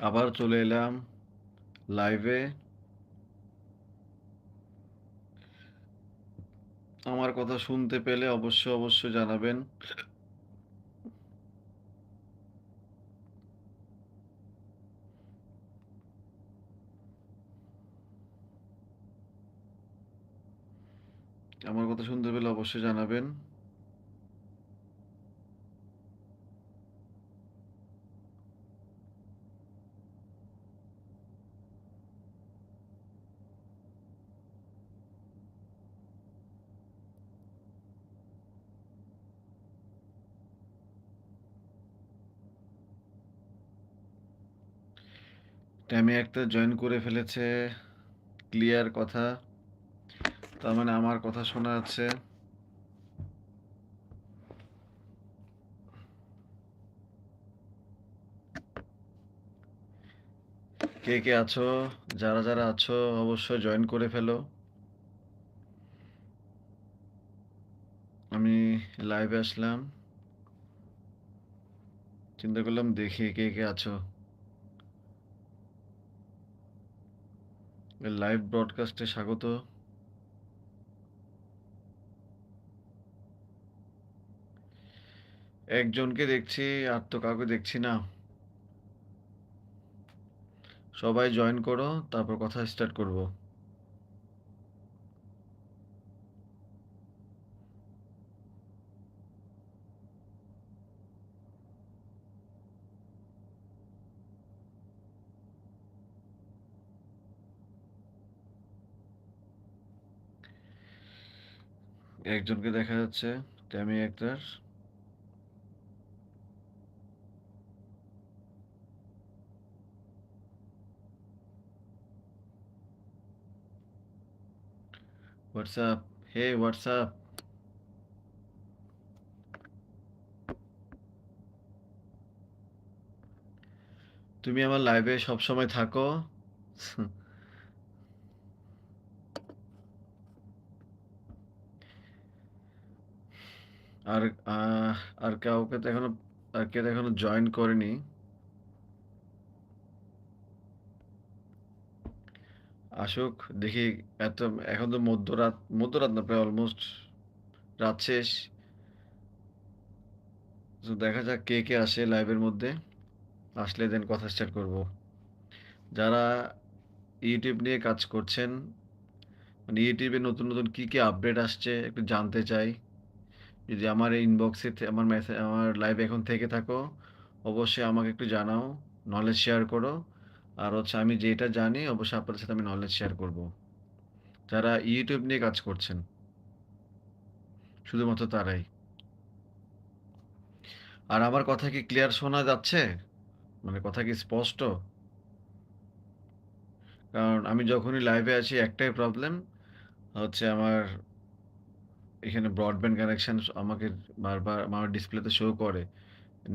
আবার চলে এলাম লাইভে আমার কথা শুনতে পেলে অবশ্য অবশ্য জানাবেন। আমার কথা শুনতে পেলে অবশ্যই জানাবেন। ট্যামি একটা জয়েন করে ফেলেছে ক্লিয়ার কথা। তার মানে আমার কথা শোনা যাচ্ছে। কে কে আছো? যারা যারা আছো, অবশ্যই জয়েন করে ফেলো। আমি লাইভে আসলাম। চিন্তা করলাম দেখি কে কে আছো। লাইভ ব্রডকাস্টে স্বাগত। একজনকে দেখছি, আর তো কাউকে দেখছি না। সবাই জয়েন করো, তারপর কথা স্টার্ট করব। একজনকে দেখা যাচ্ছে ট্যামি একটার। হোয়াটসঅ্যাপ হে হোয়াটসঅ্যাপ তুমি আমার লাইভে সব সময় থাকো। আর আর কাউকে তো এখনও, আর তো এখনও জয়েন করেনি। আসুক, দেখি, এত, এখন তো মধ্যরাত মধ্যরাত না, প্রায় অলমোস্ট রাত শেষ। তো দেখা যাক কে কে আসে লাইভের মধ্যে। আসলে দেন কথা স্টার্ট করব। যারা ইউটিউব নিয়ে কাজ করছেন মানে ইউটিউবে নতুন নতুন কি কি আপডেট আসছে একটু জানতে চাই। যদি আমার এই ইনবক্সে আমার মেসেজ আমার লাইভ এখন থেকে থাকো, অবশ্যই আমাকে একটু জানাও নলেজ শেয়ার করো। আর হচ্ছে আমি যেটা জানি, অবশ্যই আপনাদের সাথে আমি নলেজ শেয়ার করব। যারা ইউটিউব নিয়ে কাজ করছেন, শুধুমাত্র তারাই। আর আমার কথা কি ক্লিয়ার শোনা যাচ্ছে? মানে কথা কি স্পষ্ট? কারণ আমি যখনই লাইভে আছি, একটাই প্রবলেম হচ্ছে আমার এখানে ব্রডব্যান্ড কানেকশান আমাকে বারবার, আমার ডিসপ্লেতে শো করে।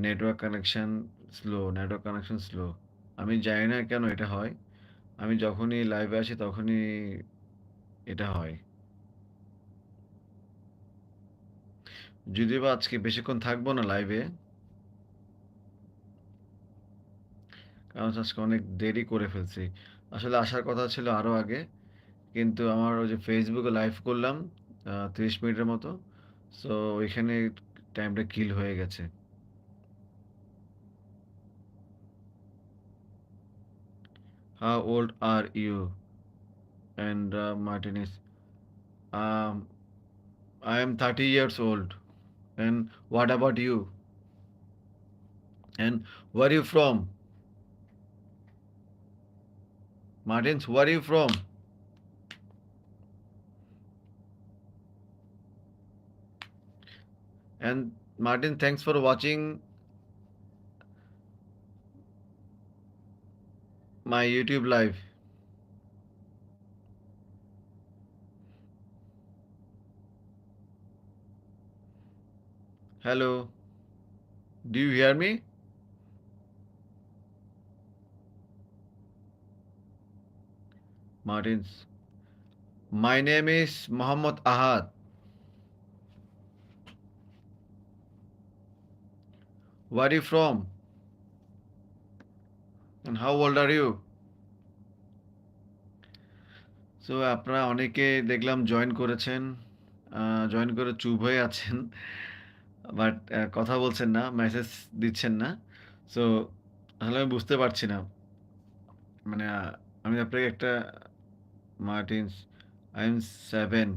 Network connection slow network connection slow আমি জানি না কেন এটা হয়। আমি যখনই লাইভে আসি তখনই এটা হয়। যদিও বা আজকে বেশিক্ষণ থাকব না লাইভে কারণ আজকে অনেক দেরি করে ফেলছি। আসলে আসার কথা ছিল আরও আগে। কিন্তু আমার ওই যে ফেসবুকে লাইভ করলাম তিরিশ মিনিটের মতো সো ওইখানে টাইমটা কিল হয়ে গেছে How old are you? And uh, Martin um, I am 30 years old. And what about you? And where are you from? Martins, where are you from? And Martin, thanks for watching my YouTube live. Hello. Do you hear me? Martins. My name is Muhammad Ahad. Where are you from? And how old are you? So আপনারা অনেকে দেখলাম join করেছেন। Join করে চুপ হয়ে আছেন। But কথা বলছেন না, মেসেজ দিচ্ছেন না। সো আসলে আমি বুঝতে পারছি না। মানে আমি আপনাকে একটা Martins I am 7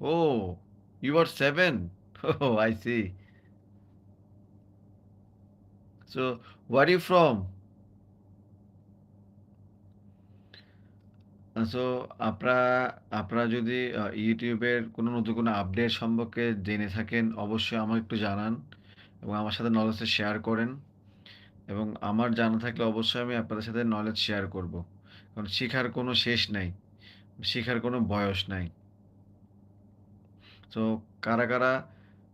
Oh! You are 7? Oh, I see. So, where are you from? So আপরা আপনারা যদি YouTube এর কোনো নতুন কোনো আপডেট সম্পর্কে জেনে থাকেন, অবশ্যই আমাকে একটু জানান এবং আমার সাথে নলেজটা শেয়ার করেন। এবং আমার জানা থাকলে অবশ্যই আমি আপনাদের সাথে নলেজ শেয়ার করব। কারণ শিখার কোনো শেষ নাই। শিখার কোনো বয়স নাই। সো কারা, কারা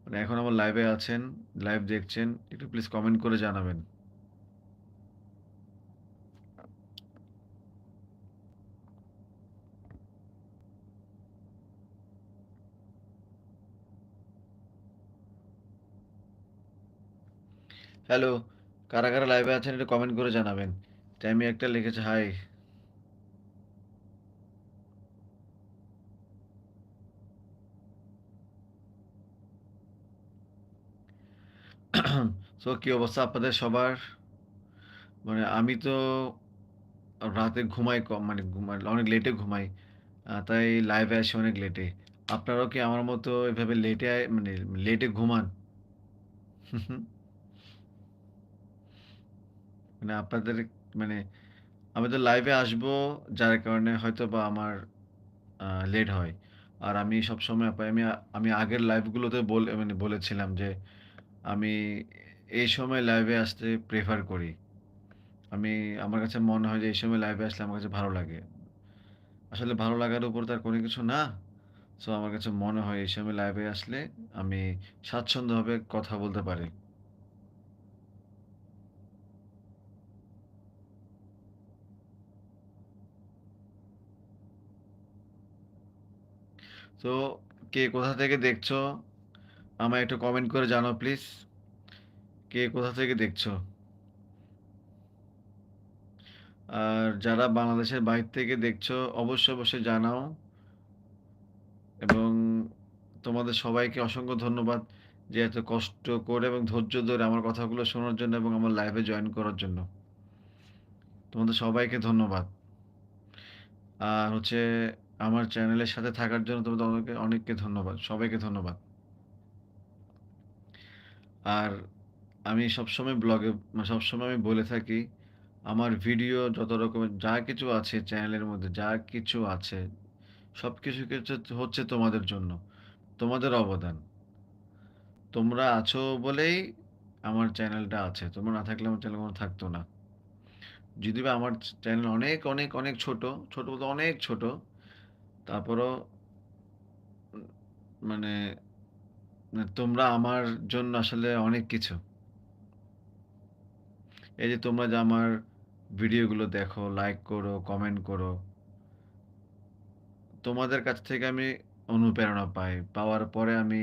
মানে এখন আমার লাইভে আছেন, লাইভ দেখছেন, একটু প্লিজ কমেন্ট করে জানাবেন। হ্যালো, কারা, কারা লাইভে আছেন একটু কমেন্ট করে জানাবেন। তাই আমি একটা লিখেছে হাই। সো কি অবস্থা আপনাদের সবার? মানে আমি তো রাতে ঘুমাই কম মানে ঘুমা অনেক লেটে ঘুমাই। তাই লাইভে আসি অনেক লেটে। আপনারাও কি আমার মতো এভাবে লেটে মানে লেটে ঘুমান? মানে আপনাদের মানে আমি তো লাইভে আসব, যার কারণে হয়তো বা আমার লেট হয়। আর আমি সবসময়, আমি আমি আগের লাইভগুলোতে বলে মানে বলেছিলাম যে আমি এই সময় লাইভে আসতে প্রেফার করি। আমি, আমার কাছে মনে হয় যে এই সময় লাইভে আসলে আমার কাছে ভালো লাগে। আসলে ভালো লাগার উপর তো আর কোনো কিছু না। সো আমার কাছে মনে হয় এই সময় লাইভে আসলে আমি স্বাচ্ছন্দ্যভাবে কথা বলতে পারি। তো কে কোথা থেকে দেখছ? আমায় একটু কমেন্ট করে জানাও প্লিজ। কে কোথা থেকে দেখছ? আর যারা বাংলাদেশের বাহির থেকে দেখছ অবশ্যই, অবশ্যই জানাও। এবং তোমাদের সবাইকে অসংখ্য ধন্যবাদ যে এত কষ্ট করে এবং ধৈর্য ধরে আমার কথাগুলো শোনার জন্য এবং আমার লাইভে জয়েন করার জন্য। তোমাদের সবাইকে ধন্যবাদ। আর হচ্ছে আমার চ্যানেলের সাথে থাকার জন্য তোমাদের অনেকে অনেককে ধন্যবাদ। সবাইকে ধন্যবাদ। আর আমি সবসময় ব্লগে মানে সবসময় আমি বলে থাকি, আমার ভিডিও যত রকমের যা কিছু আছে চ্যানেলের মধ্যে যা কিছু আছে, সব কিছু কিছু হচ্ছে তোমাদের জন্য। তোমাদের অবদান। তোমরা আছো বলেই আমার চ্যানেলটা আছে। তোমরা না থাকলে আমার চ্যানেল কখনো থাকতো না। যদিবা আমার চ্যানেল অনেক, অনেক, অনেক ছোট। ছোট বলতে অনেক ছোট। তারপরও মানে মানে তোমরা আমার জন্য আসলে অনেক কিছু। এই যে তোমরা যে আমার ভিডিওগুলো দেখো, লাইক করো, কমেন্ট করো। তোমাদের কাছ থেকে আমি অনুপ্রেরণা পাই। পাওয়ার পরে আমি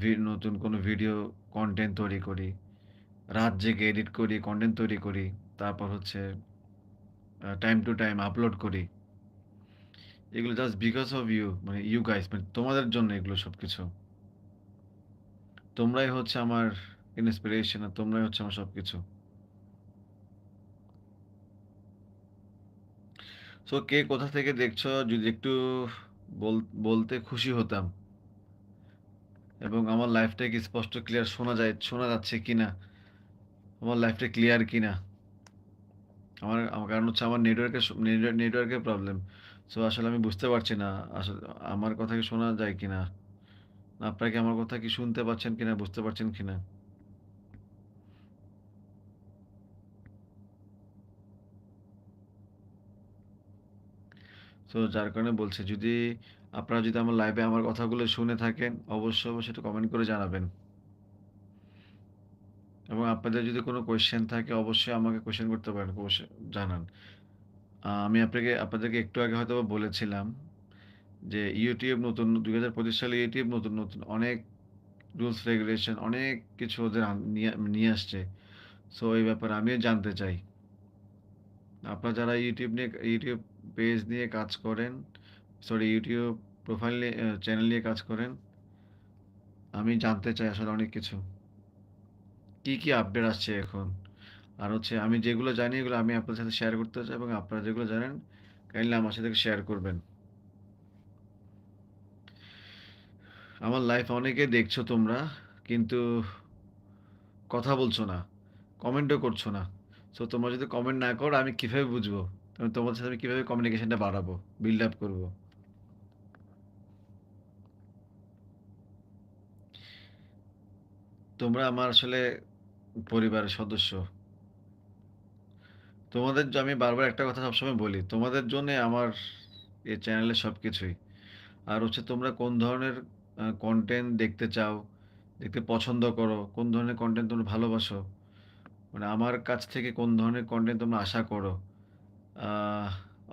ভি নতুন কোনো ভিডিও কনটেন্ট তৈরি করি। রাত জেগে এডিট করি, কনটেন্ট তৈরি করি। তারপর হচ্ছে টাইম টু টাইম আপলোড করি। এগুলো জাস্ট বিকজ অফ ইউ মানে ইউ গাইস মানে তোমাদের জন্য এগুলো সবকিছু। তোমরাই হচ্ছে আমার ইন্সপিরেশন আর তোমরাই হচ্ছে আমার সবকিছু। সো কে কোথা থেকে দেখছ যদি একটু বল, বলতে খুশি হতাম। এবং আমার লাইফটা কি স্পষ্ট ক্লিয়ার শোনা যায়, শোনা যাচ্ছে কিনা? আমার লাইফটা ক্লিয়ার কিনা? আমার আমার কারণ হচ্ছে আমার নেটওয়ার্কের নেটওয়ার্কের প্রবলেম। সো আসলে আমি বুঝতে পারছি না, আসলে আমার কথা কি শোনা যায় কিনা? আপনারা কি আমার কথা কি শুনতে পাচ্ছেন কিনা, বুঝতে পারছেন কিনা? তো যার কারণে বলছি যদি আপনারা যদি আমার লাইভে আমার কথাগুলো শুনে থাকেন, অবশ্যই, অবশ্যই একটু কমেন্ট করে জানাবেন। এবং আপনাদের যদি কোনো কোয়েশ্চেন থাকে অবশ্যই আমাকে কোয়েশ্চেন করতে পারেন, জানান। আমি আপনাকে আপনাদেরকে একটু আগে হয়তোবা বলেছিলাম যে ইউটিউব নতুন ২০২৫ সালে ইউটিউব নতুন, নতুন অনেক রুলস রেগুলেশন অনেক কিছু ওদের নিয়ে আসছে। সো এই ব্যাপারে আমিও জানতে চাই। আপনারা যারা ইউটিউব নিয়ে ইউটিউব পেজ নিয়ে কাজ করেন, সরি ইউটিউব প্রোফাইল নিয়ে চ্যানেল নিয়ে কাজ করেন আমি জানতে চাই আসলে অনেক কিছু। কি, কি আপডেট আসছে এখন? আর হচ্ছে আমি যেগুলো জানি এগুলো আমি আপনাদের সাথে শেয়ার করতে চাই এবং আপনারা যেগুলো জানেন কাইন্ডলি আমার সাথে শেয়ার করবেন। আমার লাইফ অনেকে দেখছ তোমরা কিন্তু কথা বলছো না। কমেন্টও করছ না। সো তোমরা যদি কমেন্ট না করো আমি কীভাবে বুঝব? আমি তোমাদের সাথে আমি কীভাবে কমিউনিকেশনটা বাড়াবো, বিল্ড আপ করব তোমরা আমার আসলে পরিবারের সদস্য। তোমাদের আমি বারবার একটা কথা সবসময় বলি। তোমাদের জন্যে আমার এই চ্যানেলের সবকিছুই। আর হচ্ছে তোমরা কোন ধরনের কনটেন্ট দেখতে চাও, দেখতে পছন্দ করো, কোন ধরনের কন্টেন্ট তোমরা ভালোবাসো, মানে আমার কাছ থেকে কোন ধরনের কন্টেন্ট তোমরা আশা করো,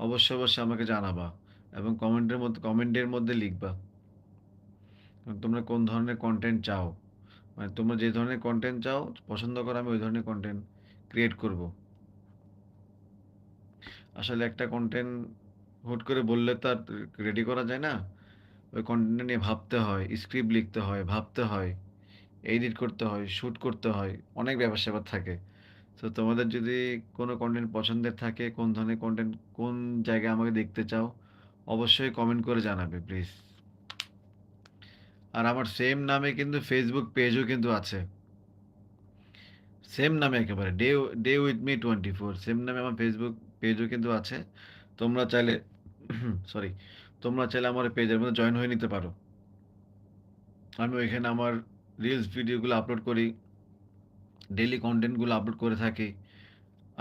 অবশ্যই, অবশ্যই আমাকে জানাবা এবং কমেন্টের মধ্যে কমেন্টের মধ্যে লিখবা। তোমরা কোন ধরনের কনটেন্ট চাও। মানে তোমরা যে ধরনের কন্টেন্ট চাও, পছন্দ করো আমি ওই ধরনের কন্টেন্ট ক্রিয়েট করব। আসলে একটা কন্টেন্ট হুট করে বললে তো আর রেডি করা যায় না। ওই কন্টেন্ট নিয়ে ভাবতে হয়, স্ক্রিপ্ট লিখতে হয়, ভাবতে হয়, এডিট করতে হয়, শ্যুট করতে হয়। অনেক ব্যাপার-স্যাপার থাকে। তো তোমাদের যদি কোনো কন্টেন্ট পছন্দের থাকে, কোন ধরনের কন্টেন্ট কোন জায়গায় আমাকে দেখতে চাও, অবশ্যই কমেন্ট করে জানাবে প্লিজ। আর আমার সেম নামে কিন্তু ফেসবুক পেজও কিন্তু আছে। সেম নামে একেবারে day day with me 24 same নামে আমার ফেসবুক পেজও কিন্তু আছে। তোমরা চাইলে সরি তোমরা চাইলে আমার পেজের মধ্যে জয়েন হয়ে নিতে পারো। আমি ওইখানে আমার রিলস ভিডিওগুলো আপলোড করি। ডেলি কন্টেন্টগুলো আপলোড করে থাকি।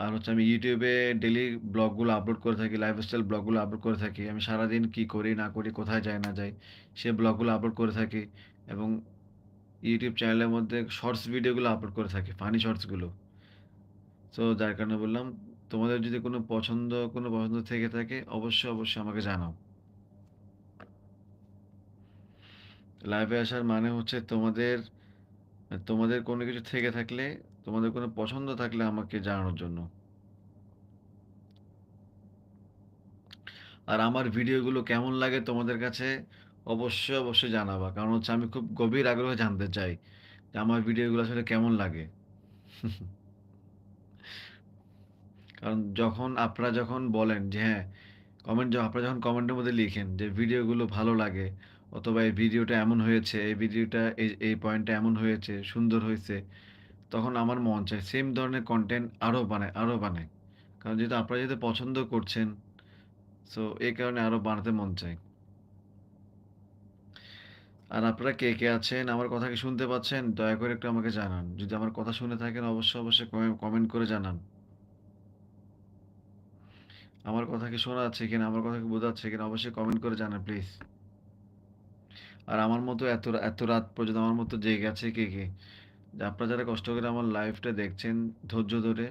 আর হচ্ছে আমি ইউটিউবে ডেলি ব্লগগুলো আপলোড করে থাকি, লাইফস্টাইল ব্লগগুলো আপলোড করে থাকি। আমি সারাদিন কি করি না করি, কোথায় যাই না যাই, সে ব্লগগুলো আপলোড করে থাকি এবং ইউটিউব চ্যানেলের মধ্যে শর্টস ভিডিওগুলো আপলোড করে থাকি, ফানি শর্টসগুলো। তো যার কারণে বললাম, তোমাদের যদি কোনো পছন্দ কোনো পছন্দ থেকে থাকে অবশ্যই, অবশ্যই আমাকে জানাও। লাইভে আসার মানে হচ্ছে তোমাদের তোমাদের কোনো কিছু থেকে থাকলে, তোমাদের কোনো পছন্দ থাকলে আমাকে জানানোর জন্য। আর আমার ভিডিওগুলো কেমন লাগে তোমাদের কাছে অবশ্যই, অবশ্যই জানাবা। কারণ হচ্ছে আমি খুব গভীর আগ্রহে জানতে চাই যে আমার ভিডিওগুলো আসলে কেমন লাগে। কারণ যখন আপনারা যখন বলেন যে হ্যাঁ, কমেন্ট আপনারা যখন কমেন্টের মধ্যে লিখেন যে ভিডিওগুলো ভালো লাগে অথবা এই ভিডিওটা এমন হয়েছে, এই ভিডিওটা এই এই পয়েন্টটা এমন হয়েছে, সুন্দর হয়েছে। তখন আমার মন চায় সেম ধরনের কন্টেন্ট আরও বানায় আরও বানায় কারণ যেহেতু আপনারা যেহেতু পছন্দ করছেন, সো এই কারণে আরও বানাতে মন চায়। আর আপনারা কে, কে আছেন? আমার কথা কি শুনতে পাচ্ছেন? দয়া করে একটু আমাকে জানান। যদি আমার কথা শুনে থাকেন অবশ্যই, অবশ্যই কমেন্ট করে জানান। আমার কথা কি শোনা যাচ্ছে কিনা? আমার কথা কি বোঝা যাচ্ছে কিনা? অবশ্যই কমেন্ট করে জানান প্লিজ। আর আমার মতো এত এত রাত পর্যন্ত আমার মতো জেগে আছে কে, কে? আপনারা যারা কষ্ট করে আমার লাইভটা দেখছেন ধৈর্য ধরে,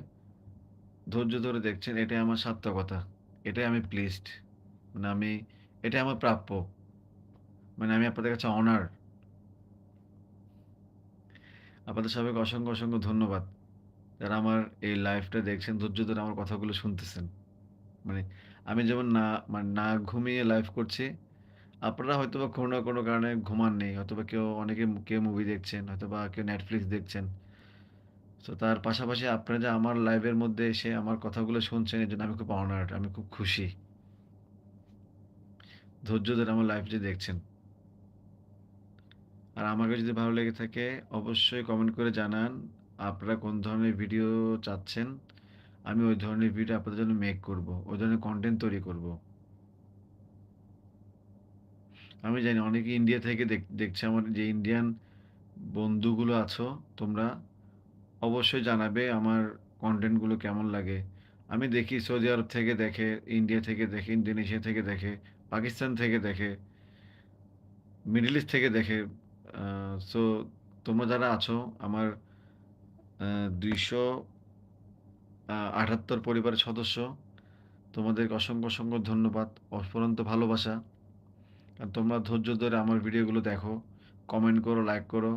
ধৈর্য ধরে দেখছেন এটাই আমার সার্থকতা। এটাই আমি প্লিজড। মানে আমি এটাই আমার প্রাপ্য। মানে আমি আপনাদের কাছে অনার। আপনাদের সবাইকে অসংখ্য, অসংখ্য ধন্যবাদ। যারা আমার এই লাইভটা দেখছেন, ধৈর্য ধরে আমার কথাগুলো শুনতেছেন। মানে আমি যেমন না মানে না ঘুমিয়ে লাইভ করছি, আপনারা হয়তোবা কোনো না কোনো কারণে ঘুমান ঘুমাননি। হয়তোবা কেউ অনেকে কেউ মুভি দেখছেন, হয়তোবা কেউ নেটফ্লিক্স দেখছেন। তো তার পাশাপাশি আপনারা যে আমার লাইভের মধ্যে এসে আমার কথাগুলো শুনছেন এর জন্য আমি খুব অনার্ড, আমি খুব খুশি। ধৈর্য ধরে আমার যে দেখছেন। আর আমাকে যদি ভালো লেগে থাকে অবশ্যই কমেন্ট করে জানান আপনারা কোন ধরনের ভিডিও চাচ্ছেন। আমি ওই ধরনের ভিডিও আপনাদের জন্য মেক করব। ওই ধরনের কন্টেন্ট তৈরি করব। আমি জানি অনেকে ইন্ডিয়া থেকে দেখ দেখছে আমার যে ইন্ডিয়ান বন্ধুগুলো আছো তোমরা অবশ্যই জানাবে আমার কন্টেন্টগুলো কেমন লাগে। আমি দেখি সৌদি আরব থেকে দেখে, ইন্ডিয়া থেকে দেখে, ইন্দোনেশিয়া থেকে দেখে, পাকিস্তান থেকে দেখে, মিডল ইস্ট থেকে দেখে। সো তোমরা যারা আছো আমার দুইশো আটাত্তর পরিবারের সদস্য। তোমাদেরকে অসংখ্য, অসংখ্য ধন্যবাদ। অফুরন্ত ভালোবাসা। আর তোমরা ধৈর্য ধরে আমার ভিডিওগুলো দেখো, কমেন্ট করো, লাইক করো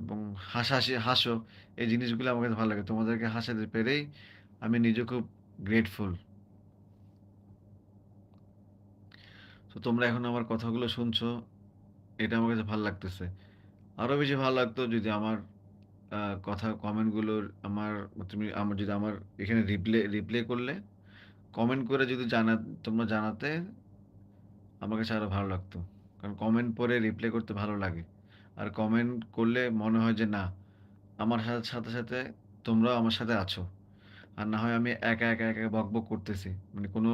এবং হাসাহাসি হাসো। এই জিনিসগুলো আমার কাছে ভালো লাগে। তোমাদেরকে হাসাতে পেরেই আমি নিজে খুব গ্রেটফুল। তো তোমরা এখন আমার কথাগুলো শুনছো, এটা আমার কাছে ভালো লাগতেছে। আরও বেশি ভালো লাগতো যদি আমার কথা কমেন্টগুলোর আমার তুমি আমার যদি আমার এখানে রিপ্লে রিপ্লে করলে, কমেন্ট করে যদি জানা তোমরা জানাতে আমার কাছে আরও ভালো লাগতো। কারণ কমেন্ট পড়ে রিপ্লে করতে ভালো লাগে। আর কমেন্ট করলে মনে হয় যে না, আমার সাথে, সাথে তোমরাও আমার সাথে আছো। আর না হয় আমি একা, একা, একা বকবক করতেছি। মানে কোনো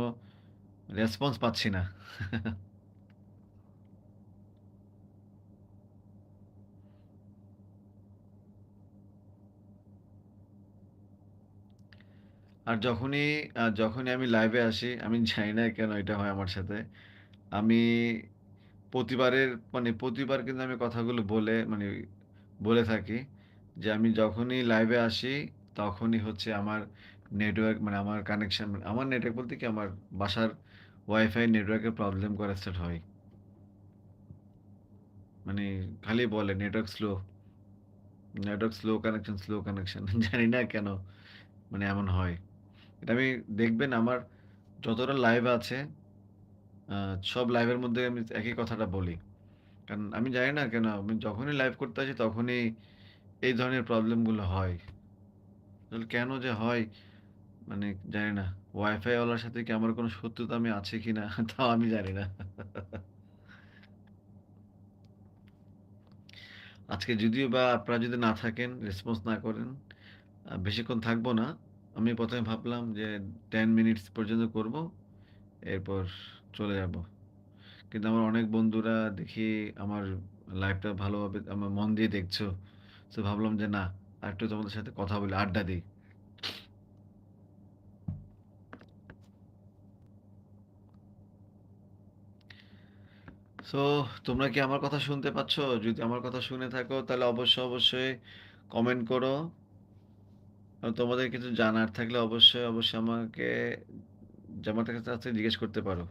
রেসপন্স পাচ্ছি না। আর যখনই যখনই আমি লাইভে আসি, আমি জানি না কেন এটা হয় আমার সাথে। আমি প্রতিবারের মানে প্রতিবার কিন্তু আমি কথাগুলো বলে মানে বলে থাকি যে আমি যখনই লাইভে আসি, তখনই হচ্ছে আমার নেটওয়ার্ক মানে আমার কানেকশন আমার নেটওয়ার্ক বলতে কি আমার বাসার ওয়াইফাই নেটওয়ার্কের প্রবলেম করা স্টার্ট হয়। মানে খালি বলে network slow, network slow connection, slow connection. জানি না কেন মানে এমন হয়। এটা আমি দেখবেন আমার যতটা লাইভ আছে সব লাইভের মধ্যে আমি একই কথাটা বলি। কারণ আমি জানি না কেন আমি যখনই লাইভ করতে আসি তখনই এই ধরনের প্রবলেমগুলো হয়। কেন যে হয় মানে জানি না। ওয়াইফাই ওয়ালার সাথে কি আমার কোনো শত্রুতা আমি আছে কি না তাও আমি জানি না। আজকে যদিও বা আপনারা যদি না থাকেন, রেসপন্স না করেন, বেশিক্ষণ থাকব না। আমি প্রথমে ভাবলাম যে টেন মিনিটস পর্যন্ত করব। এরপর চলে যাব। কিন্তু আমার অনেক বন্ধুরা দেখি আমার লাইভটা ভালোভাবে আমার মন দিয়ে দেখছ। তো ভাবলাম যে না, আরেকটু তোমাদের সাথে কথা বলি, আড্ডা দিই। সো তোমরা কি আমার কথা শুনতে পাচ্ছ? যদি আমার কথা শুনে থাকো তাহলে অবশ্যই, অবশ্যই কমেন্ট করো। তোমাদের কিছু জানার থাকলে অবশ্যই, অবশ্যই আমাকে আমার কাছে জিজ্ঞেস করতে পারো।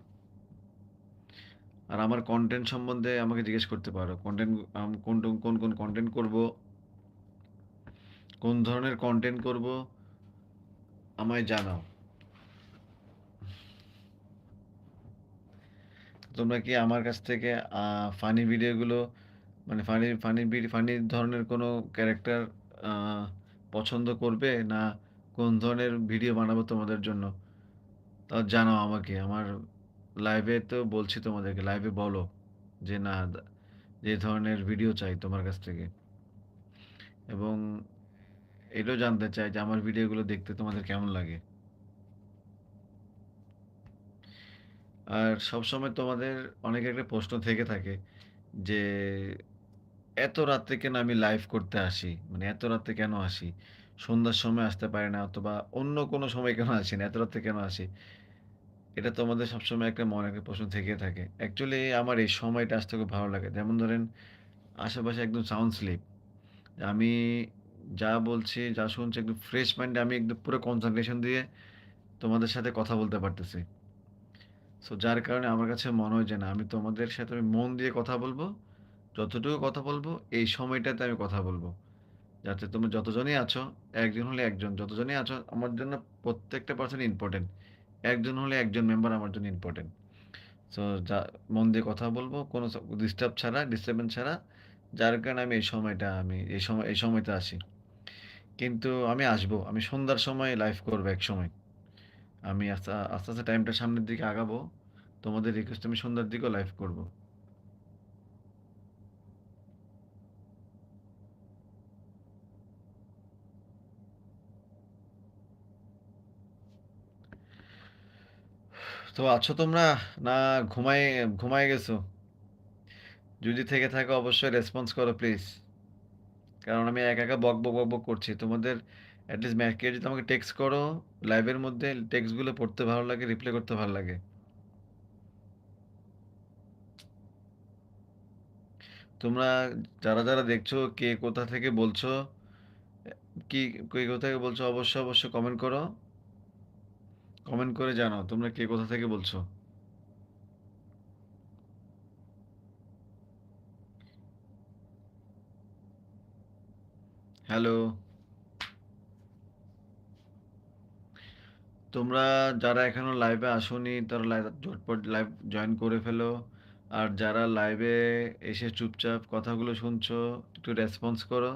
আর আমার কন্টেন্ট সম্বন্ধে আমাকে জিজ্ঞেস করতে পারো। কনটেন্ট কোন, কোন, কোন কন্টেন্ট করব, কোন ধরনের কন্টেন্ট করব আমায় জানাও। তোমরা কি আমার কাছ থেকে ফানি ভিডিওগুলো মানে ফানি ফানি ফানি ধরনের কোনো ক্যারেক্টার পছন্দ করবে? না কোন ধরনের ভিডিও বানাবো তোমাদের জন্য? তা জানাও আমাকে। আমার লাইভে তো বলছি তোমাদেরকে, লাইভে বলো যে না যে ধরনের ভিডিও চাই তোমার কাছ থেকে। এবং এটাও জানতে চাই যে আমার ভিডিওগুলো দেখতে তোমাদের কেমন লাগে? আর সবসময় তোমাদের অনেক একটা প্রশ্ন থেকে থাকে যে, এত রাত্রে কেন আমি লাইভ করতে আসি? মানে এত রাত্রে কেন আসি? সন্ধ্যার সময় আসতে পারি না অথবা অন্য কোনো সময় কেন আসি না? এত রাত্রে কেন আসি? এটা তোমাদের সবসময় একটা মনে একটা প্রশ্ন থেকে থাকে। অ্যাকচুয়ালি আমার এই সময়টা আসতে খুব ভালো লাগে। যেমন ধরেন আশেপাশে একদম সাউন্ড স্লিপ। আমি যা বলছি, যা শুনছি একদম ফ্রেশ মাইন্ডে আমি একদম পুরো কনসেন্ট্রেশন দিয়ে তোমাদের সাথে কথা বলতে পারতেছি। সো যার কারণে আমার কাছে মনে হয় যে না আমি তোমাদের সাথে আমি মন দিয়ে কথা বলব। যতটুকু কথা বলব এই সময়টাতে আমি কথা বলব। যাতে তুমি যতজনই আছো, একজন হলে একজন, যতজনই আছো আমার জন্য প্রত্যেকটা পারসন ইম্পোর্টেন্ট। একজন হলে একজন মেম্বার আমার জন্য ইম্পর্টেন্ট সো যা মন দিয়ে কথা বলব, কোনো ডিস্টার্ব ছাড়া, ডিস্টার্বেন্স ছাড়া। যার কারণে আমি এই সময়টা আমি এই সময় এই সময়তে আসি। কিন্তু আমি আসব। আমি সন্ধ্যার সময় লাইভ করব একসময়। আমি আস্তে, আস্তে, আস্তে টাইমটা সামনের দিকে আগাবো। তোমাদের রিকোয়েস্ট আমি সন্ধ্যার দিকেও লাইভ করব। তো আছো তোমরা? না ঘুমায়ে ঘুমায়ে গেছো? যদি থেকে থাকো অবশ্যই রেসপন্স করো প্লিজ। কারণ আমি একা, একা বক, বক, বক, বক করছি। তোমাদের এট লিস্ট মে কেউ যদি আমাকে টেক্সট করো লাইভের মধ্যে টেক্সটগুলো পড়তে ভালো লাগে, রিপ্লাই করতে ভালো লাগে। তোমরা যারা, যারা দেখছ কে কোথা থেকে বলছো, কি কে কোথা থেকে বলছো অবশ্যই, অবশ্যই কমেন্ট করো। কমেন্ট করে জানাও তোমরা কে কোথা থেকে বলছো? হ্যালো। তোমরা যারা এখনও লাইভে আসোনি তারা লাইভ ঝটপট লাইভ জয়েন করে ফেলো। আর যারা লাইভে এসে চুপচাপ কথাগুলো শুনছো, একটু রেসপন্স করো।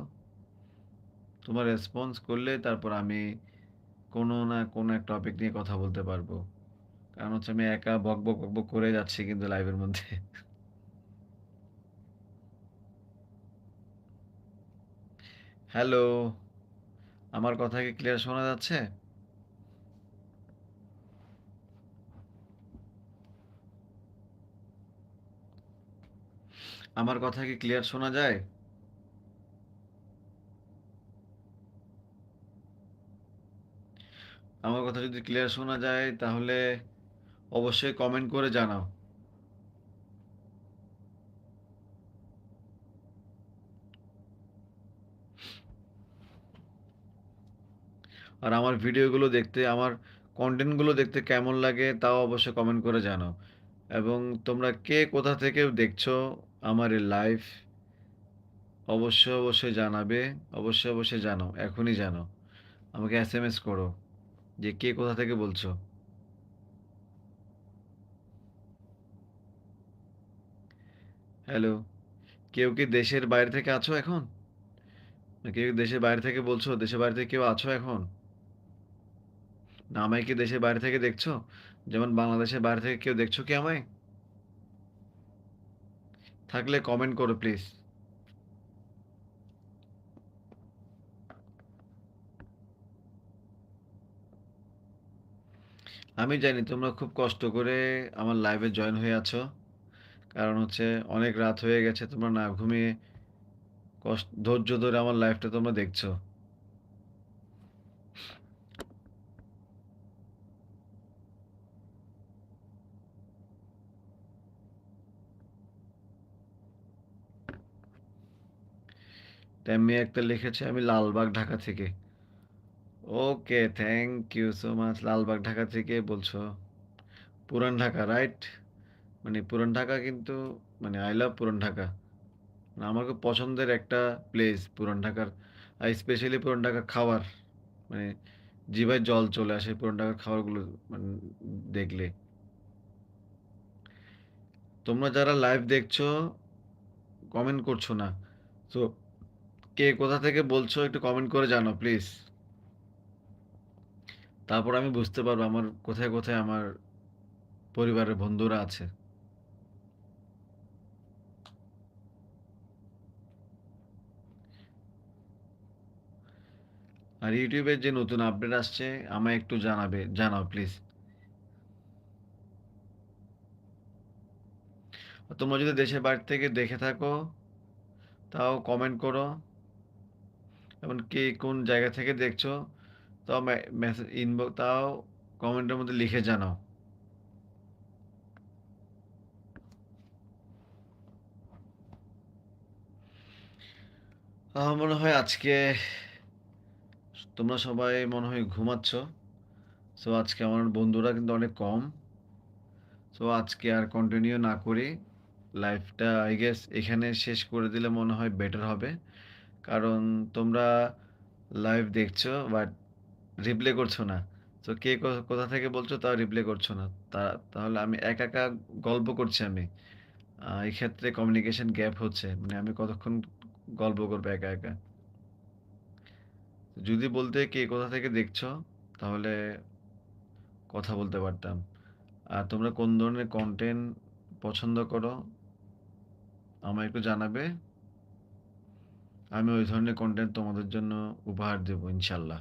তোমার রেসপন্স করলে তারপর আমি কোনো না কোনো এক টপিক নিয়ে কথা বলতে পারব। কারণ হচ্ছে আমি একা বক বক বক করে যাচ্ছি কিন্তু লাইভের মধ্যে। হ্যালো, আমার কথা কি ক্লিয়ার শোনা যাচ্ছে? আমার কথা কি ক্লিয়ার শোনা যায়? আমার কথা যদি ক্লিয়ার শোনা যায় তাহলে অবশ্যই কমেন্ট করে জানাও। আর আমার ভিডিওগুলো দেখতে, আমার কন্টেন্টগুলো দেখতে কেমন লাগে তাও অবশ্যই কমেন্ট করে জানাও। এবং তোমরা কে কোথা থেকে দেখছ আমার এই লাইভ অবশ্যই, অবশ্যই জানাবে। অবশ্যই, অবশ্যই জানাও। এখনই জানাও। আমাকে এস এম এস করো যে কে কোথা থেকে বলছো। হ্যালো, কেউ কি দেশের বাইরে থেকে আছো এখন? কেউ দেশের বাইরে থেকে বলছো? দেশের বাইরে থেকে কেউ আছো এখন? না আমায় কি দেশের বাইরে থেকে দেখছ? যেমন বাংলাদেশের বাইরে থেকে কেউ দেখছ কি আমায়? থাকলে কমেন্ট করো প্লিজ। আমি জানি তোমরা খুব কষ্ট করে আমার লাইভে জয়েন হয়ে আছো। কারণ হচ্ছে অনেক রাত হয়ে গেছে, তোমরা না ঘুমিয়ে কষ্ট, ধৈর্য ধরে আমার লাইভটা তোমরা দেখছ। তাম্মি একটা লিখেছে, আমি লালবাগ, ঢাকা থেকে। Okay, thank you so much. Lalbagh Dhaka থেকে বলছো। পুরান ঢাকা রাইট? মানে পুরান ঢাকা কিন্তু মানে আই লাভ পুরান ঢাকা। মানে আমার খুব পছন্দের একটা প্লেস পুরান ঢাকার। স্পেশালি পুরান ঢাকার খাবার। মানে জিহ্বায় জল চলে আসে পুরান ঢাকার খাবারগুলো মানে দেখলে। তোমরা যারা লাইভ দেখছ কমেন্ট করছ না। তো কে কোথা থেকে বলছো একটু কমেন্ট করে জানো প্লিজ। তারপর আমি বুঝতে পারব আমার কোথায়, কোথায় আমার পরিবারের বন্ধুরা আছে। আর ইউটিউবে যে নতুন আপডেট আসছে আমায় একটু জানাবে জানাও প্লিজ। তোমরা যদি দেশের বাড়ি থেকে দেখে থাকো তাও কমেন্ট করো। কে কোন জায়গা থেকে দেখছ তাও ইনবক্স তাও কমেন্টের মধ্যে লিখে জানাও। আমার মনে হয় আজকে তোমরা সবাই মনে হয় ঘুমাচ্ছ। সো আজকে আমার বন্ধুরা কিন্তু অনেক কম। সো আজকে আর কন্টিনিউ না করি। লাইভটা আই গেস এখানে শেষ করে দিলে মনে হয় বেটার হবে। কারণ তোমরা লাইভ দেখছ বাট রিপ্লাই করছ না। তো কে কোথা থেকে বলছো তাও রিপ্লে করছ না। তা তাহলে আমি একা, একা গল্প করছি আমি। আ এক্ষেত্রে কমিউনিকেশন গ্যাপ হচ্ছে। মানে আমি কতক্ষণ গল্প করব একা, একা। যদি বলতে কে কোথা থেকে দেখছ তাহলে কথা বলতে পারতাম। আর তোমরা কোন ধরনের কন্টেন্ট পছন্দ করো আমায় একটু জানাবে। আমি ওই ধরনের কন্টেন্ট তোমাদের জন্য উপহার দেবো ইনশাআল্লাহ।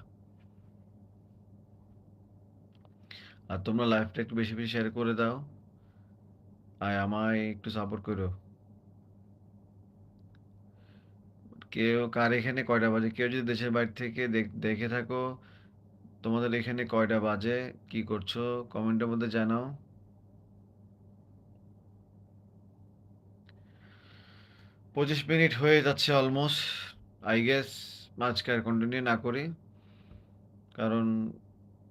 আর তোমরা লাইভটা একটু বেশি, বেশি শেয়ার করে দাও। আর আমায় একটু সাপোর্ট করো। কেউ কার এখানে কয়টা বাজে? কেউ যদি দেশের বাইরে থেকে দেখ থাকো, তোমাদের এখানে কয়টা বাজে? কি করছ? কমেন্টের মধ্যে জানাও। ২৫ মিনিট হয়ে যাচ্ছে অলমোস্ট। আই গেস আজকে আর কন্টিনিউ না করি। কারণ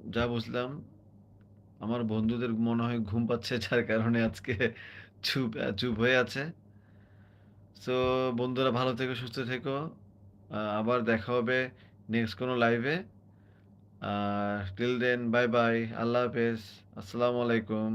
যা বুঝলাম আমার বন্ধুদের মনে হয় ঘুম পাচ্ছে যার কারণে আজকে চুপ চুপ হয়ে আছে। সো বন্ধুরা ভালো থেকো, সুস্থ থেকো। আবার দেখা হবে নেক্সট কোনো লাইভে। Till then bye, bye. আল্লাহ হাফেজ। আসসালামু আলাইকুম।